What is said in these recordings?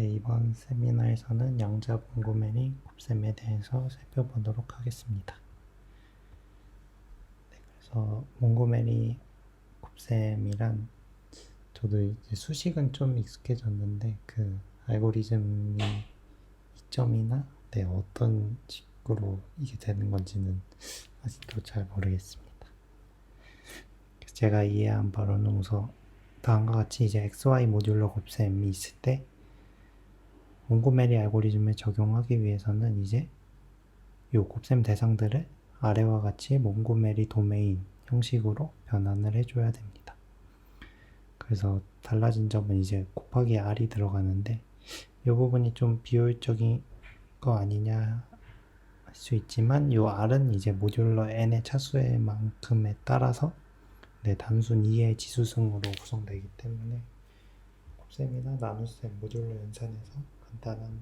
네, 이번 세미나에서는 양자 몽고메리 곱셈에 대해서 살펴보도록 하겠습니다. 네, 그래서 몽고메리 곱셈이란 저도 이제 수식은 좀 익숙해졌는데 그 알고리즘이 이점이나 네, 어떤 식으로 이게 되는 건지는 아직도 잘 모르겠습니다. 제가 이해한 바로는 우선 다음과 같이 이제 XY 모듈러 곱셈이 있을 때 몽고메리 알고리즘을 적용하기 위해서는 이제 이 곱셈 대상들을 아래와 같이 몽고메리 도메인 형식으로 변환을 해줘야 됩니다. 그래서 달라진 점은 이제 곱하기 r이 들어가는데 이 부분이 좀 비효율적인 거 아니냐 할 수 있지만 이 r은 이제 모듈러 n의 차수의 만큼에 따라서 네, 단순 2의 지수승으로 구성되기 때문에 곱셈이나 나눗셈 모듈러 연산에서 간단한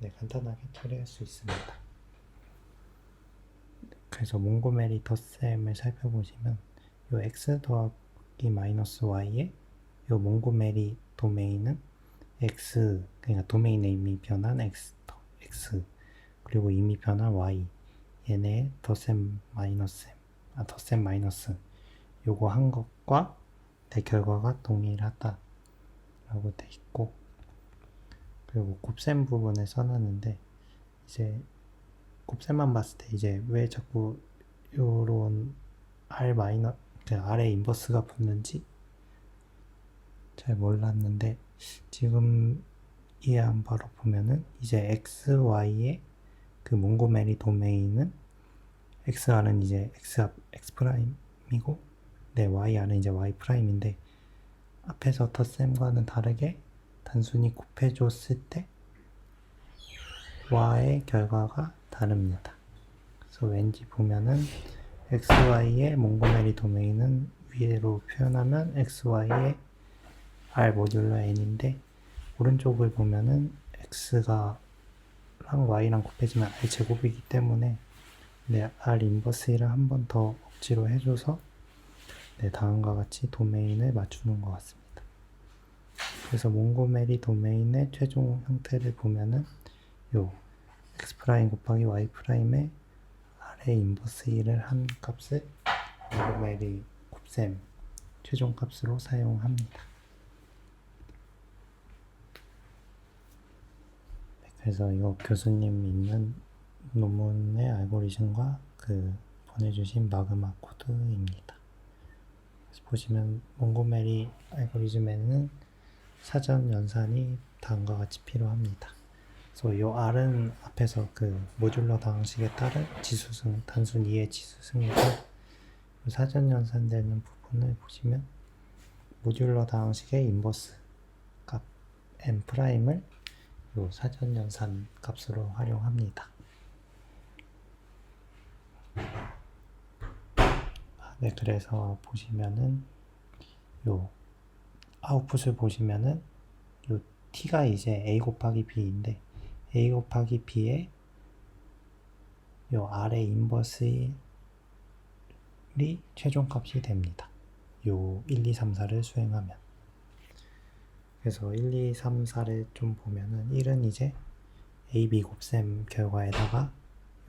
네, 간단하게 처리할 수 있습니다. 그래서 몽고메리 덧셈을 살펴보시면 요 x 더하기 마이너스 y에 요 몽고메리 도메인은 x 그러니까 도메인의 이미 변한 x 더 x 그리고 이미 변한 y 얘네 덧셈 마이너스 아 덧셈 마이너스 요거 한 것과 대 결과가 동일하다 라고 돼 있고 그리고 곱셈 부분을 써놨는데 이제 곱셈만 봤을 때 이제 왜 자꾸 요런 R 마이너 그 R의 인버스가 붙는지 잘 몰랐는데 지금 이해한 바로 보면은 이제 x, y의 그 몽고메리 도메인은 xr은 이제 x x 프라임이고 네yr은 이제 y 프라임인데 앞에서 덧셈과는 다르게 단순히 곱해줬을 때 y의 결과가 다릅니다. 그래서 왠지 보면은 xy의 몽고메리 도메인은 위로 표현하면 xy의 r 모듈러 n인데 오른쪽을 보면은 x가 랑 y랑 곱해지면 r 제곱이기 때문에 네, r 인버스 1을 한 번 더 억지로 해줘서 네, 다음과 같이 도메인을 맞추는 것 같습니다. 그래서 몽고메리 도메인의 최종 형태를 보면은 요 x 프라임 곱하기 y 프라임의 아래 인버스 1을 한 값을 몽고메리 곱셈 최종 값으로 사용합니다. 네, 그래서 이거 교수님 있는 논문의 알고리즘과 그 보내주신 마그마 코드입니다. 보시면 몽고메리 알고리즘에는 사전 연산이 다음과 같이 필요합니다. 그래서 이 R은 앞에서 그 모듈러 방식에 따른 지수승, 단순 2의 지수승이고 사전 연산되는 부분을 보시면 모듈러 방식의 인버스 값 n 프라임을 요 사전 연산 값으로 활용합니다. 네, 그래서 보시면은 요 아웃풋을 보시면은 요 t가 이제 a 곱하기 b인데 a 곱하기 b에 요 r의 인버스이 최종값이 됩니다. 요 1, 2, 3, 4를 수행하면 그래서 1, 2, 3, 4를 좀 보면은 1은 이제 a, b 곱셈 결과에다가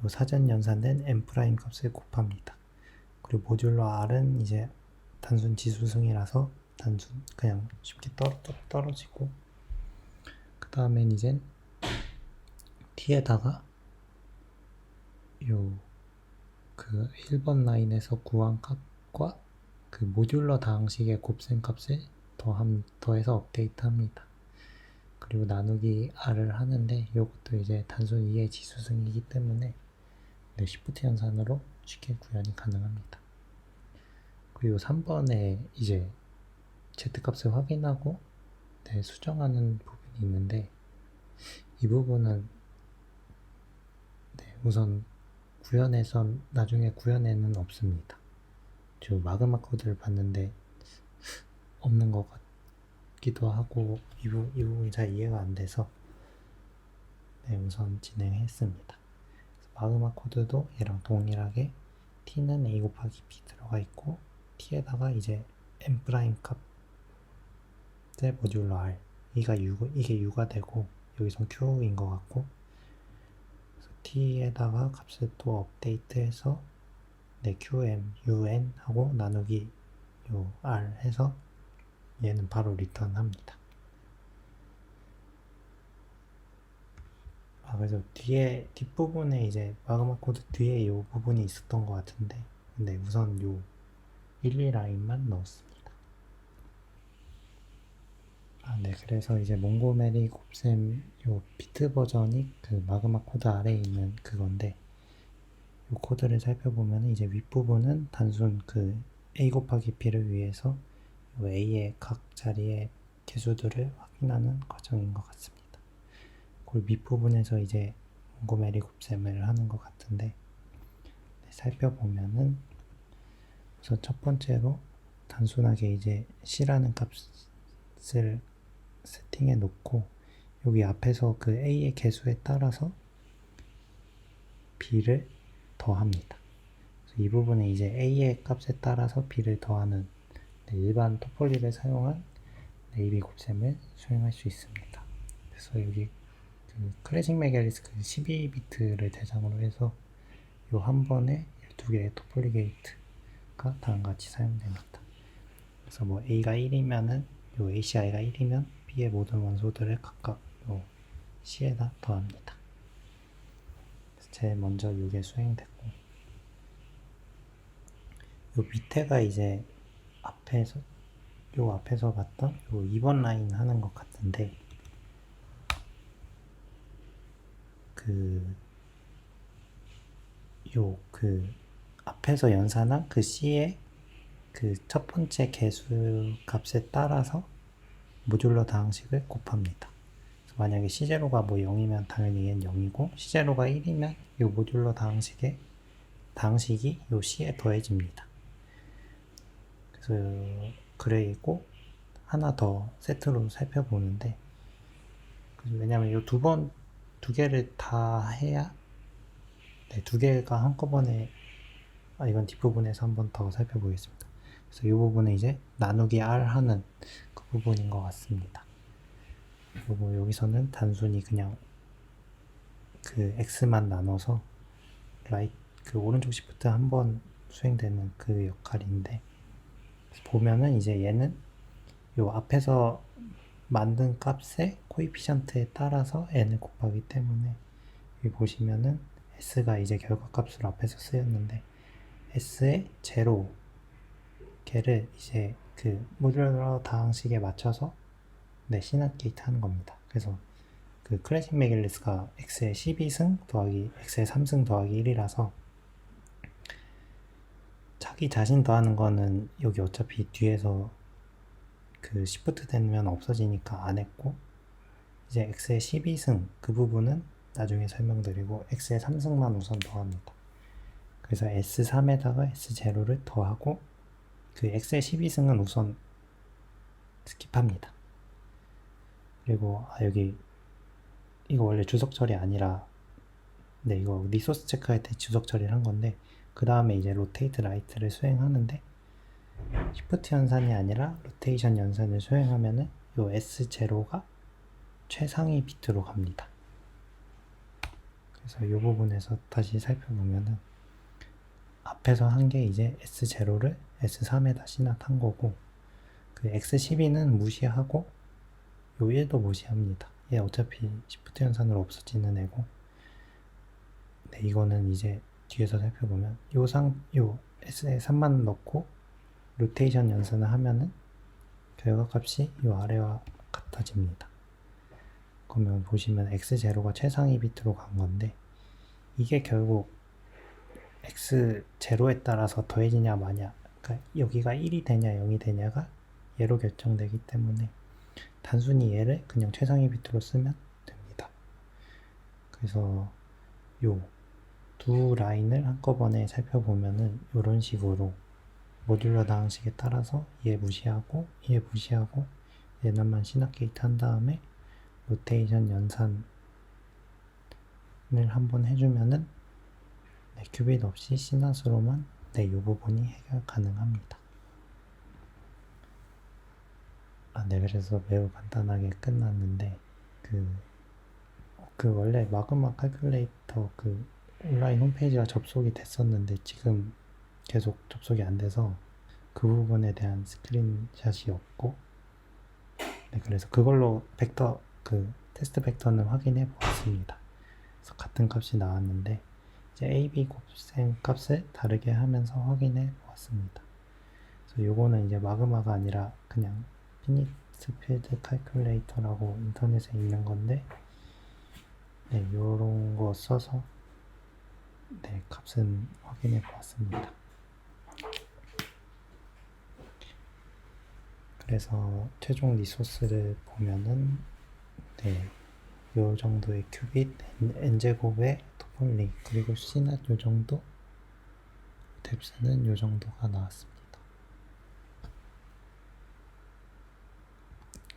요 사전 연산된 n 프라임 값을 곱합니다. 그리고 모듈러 r은 이제 단순 지수승이라서 단순 그냥 쉽게 떨어, 떨어지고 그 다음엔 이젠 t에다가 요 그 1번 라인에서 구한 값과 그 모듈러 다항식의 곱셈 값을 더함, 더해서 업데이트 합니다. 그리고 나누기 r을 하는데 이것도 이제 단순 2의 지수승이기 때문에 네, 시프트 연산으로 쉽게 구현이 가능합니다. 그리고 3번에 이제 Z값을 확인하고 네, 수정하는 부분이 있는데 이 부분은 네, 우선 구현에서 나중에 구현에는 없습니다. 저 마그마 코드를 봤는데 없는 것 같기도 하고 이, 부, 이 부분이 잘 이해가 안 돼서 네, 우선 진행했습니다. 마그마 코드도 얘랑 동일하게 t는 a 곱하기 b 들어가 있고 t에다가 이제 n 프라임 값 모듈러 R 이가 U, 이게 U가 되고 여기선 Q인 것 같고 T에다가 값을 또 업데이트해서 네, QM, UN 하고 나누기 요 R 해서 얘는 바로 리턴합니다. 아, 그래서 뒤에, 뒷부분에 이제 마그마 코드 뒤에 요 부분이 있었던 것 같은데, 근데 우선 요 1, 2라인만 넣었습니다. 아, 네. 그래서 이제 몽고메리 곱셈 요 비트 버전이 그 마그마 코드 아래에 있는 그건데, 요 코드를 살펴보면 이제 윗부분은 단순 그 a 곱하기 b를 위해서 요 a의 각 자리의 개수들을 확인하는 과정인 것 같습니다. 그 밑부분에서 이제 몽고메리 곱셈을 하는 것 같은데 네, 살펴보면은 우선 첫 번째로 단순하게 이제 c라는 값 을 세팅해 놓고 여기 앞에서 그 a의 개수에 따라서 b를 더합니다. 이 부분에 이제 a의 값에 따라서 b를 더하는 네, 일반 토폴리를 사용한 네이비 곱셈을 수행할 수 있습니다. 그래서 여기 그 클래식 메갈리스 그 12비트를 대상으로 해서 요한 번에 12개의 토폴리 게이트가 다음과 같이 사용됩니다. 그래서 뭐 A가 1이면은 요 ACI가 1이면 B의 모든 원소들을 각각 요 C에다 더합니다. 제일 먼저 요게 수행됐고 요 밑에가 이제 앞에서 요 앞에서 봤던 요 2번 라인 하는 것 같은데 그, 요, 그, 앞에서 연산한 그 C의 그 첫 번째 개수 값에 따라서 모듈러 다항식을 곱합니다. 만약에 C0가 뭐 0이면 당연히 얘는 0이고 C0가 1이면 이 모듈러 다항식의 다항식이 요 C에 더해집니다. 그래서 그레이고 하나 더 세트로 살펴보는데 왜냐면 이 두 번 두 개를 다 해야 네, 두 개가 한꺼번에 아, 이건 뒷부분에서 한 번 더 살펴보겠습니다. 그래서 이 부분은 이제 나누기 R 하는 그 부분인 것 같습니다. 그리고 여기서는 단순히 그냥 그 X만 나눠서 라이 그 오른쪽 시프트 한 번 수행되는 그 역할인데 보면은 이제 얘는 요 앞에서 만든 값의 코이피션트에 따라서 n을 곱하기 때문에 여기 보시면은 s가 이제 결과값으로 앞에서 쓰였는데 s의 제로 개를 이제 그 모듈러 다항식에 맞춰서 네, 시납 게이트 하는 겁니다. 그래서 그 클래식 메길리스가 x의 12승 더하기 x의 3승 더하기 1이라서 자기 자신 더하는 거는 여기 어차피 뒤에서 그 시프트 되면 없어지니까 안 했고 이제 x의 12승 그 부분은 나중에 설명드리고 x의 3승만 우선 더합니다. 그래서 S3에다가 S0를 더하고 그 x의 12승은 우선 스킵합니다. 그리고 아 여기 이거 원래 주석 처리 아니라 네 이거 리소스 체크할 때 주석 처리를 한 건데 그 다음에 이제 로테이트 라이트를 수행하는데 시프트 연산이 아니라 로테이션 연산을 수행하면은 요 S0가 최상위 비트로 갑니다. 그래서 이 부분에서 다시 살펴보면은 앞에서 한 게 이제 S0를 S3에다 시납한 거고 그 X12는 무시하고 요 1도 무시합니다. 얘 어차피 시프트 연산으로 없어지는 애고 네, 이거는 이제 뒤에서 살펴보면 요 상, 요 S에 3만 넣고 로테이션 연산을 하면은 결과값이 이 아래와 같아집니다. 그러면 보시면 x0가 최상위 비트로 간 건데 이게 결국 x0에 따라서 더해지냐 마냐 그러니까 여기가 1이 되냐 0이 되냐가 얘로 결정되기 때문에 단순히 얘를 그냥 최상위 비트로 쓰면 됩니다. 그래서 요 두 라인을 한꺼번에 살펴보면은 이런 식으로 모듈러 다항식에 따라서 얘 무시하고 얘 무시하고 얘는만 시납 게이트 한 다음에 로테이션 연산을 한번 해주면은 네, 큐빗 없이 시나스로만 네, 이 부분이 해결 가능합니다. 아, 네, 그래서 매우 간단하게 끝났는데, 그, 그 원래 마그마 칼큘레이터 그 온라인 홈페이지가 접속이 됐었는데, 지금 계속 접속이 안 돼서 그 부분에 대한 스크린샷이 없고, 네, 그래서 그걸로 벡터, 그 테스트 벡터는 확인해 보았습니다. 같은 값이 나왔는데, 이제 A, B 곱셈 값을 다르게 하면서 확인해 보았습니다. 요거는 이제 마그마가 아니라 그냥 피니트 필드 칼큘레이터라고 인터넷에 있는 건데 네, 요런 거 써서 네, 값은 확인해 보았습니다. 그래서 최종 리소스를 보면은 네, 요 정도의 큐빗 n 제곱의 토 폴리 그리고 C는 요 정도 뎁스는 요 정도가 나왔습니다.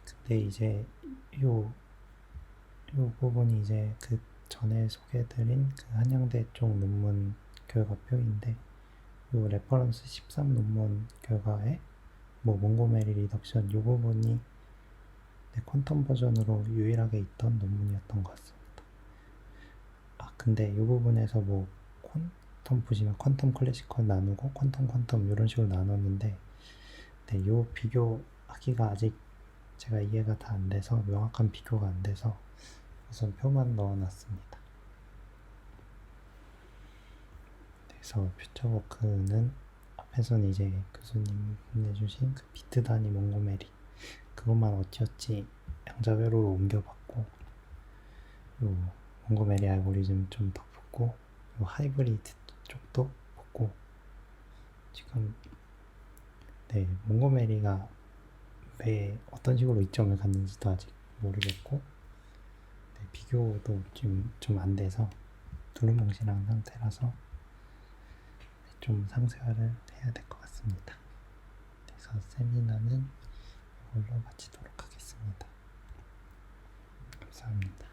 근데 이제 요, 요 부분이 이제 그 전에 소개해드린 그 한양대 쪽 논문 결과표인데 요 레퍼런스 13 논문 결과에 뭐 몽고메리 리덕션 요 부분이 네, 퀀텀 버전으로 유일하게 있던 논문이었던 것 같습니다. 아 근데 이 부분에서 뭐 퀀텀 보시면 퀀텀 클래시컬 나누고 퀀텀 퀀텀 이런 식으로 나눴는데 네, 요 비교하기가 아직 제가 이해가 다 안 돼서 명확한 비교가 안 돼서 우선 표만 넣어놨습니다. 그래서 퓨처워크는 앞에서는 이제 교수님 보내주신 그 비트 단위 몽고메리 그것만 어찌어찌 양자회로로 옮겨봤고 요 몽고메리 알고리즘 좀 더 붙고 하이브리드 쪽도 붙고 지금 네 몽고메리가 왜 어떤 식으로 이점을 갖는지도 아직 모르겠고 네, 비교도 지금 좀 안 돼서 두루뭉실한 상태라서 좀 상세화를 해야 될 것 같습니다. 그래서 세미나는 이걸로 마치도록 하겠습니다. 감사합니다.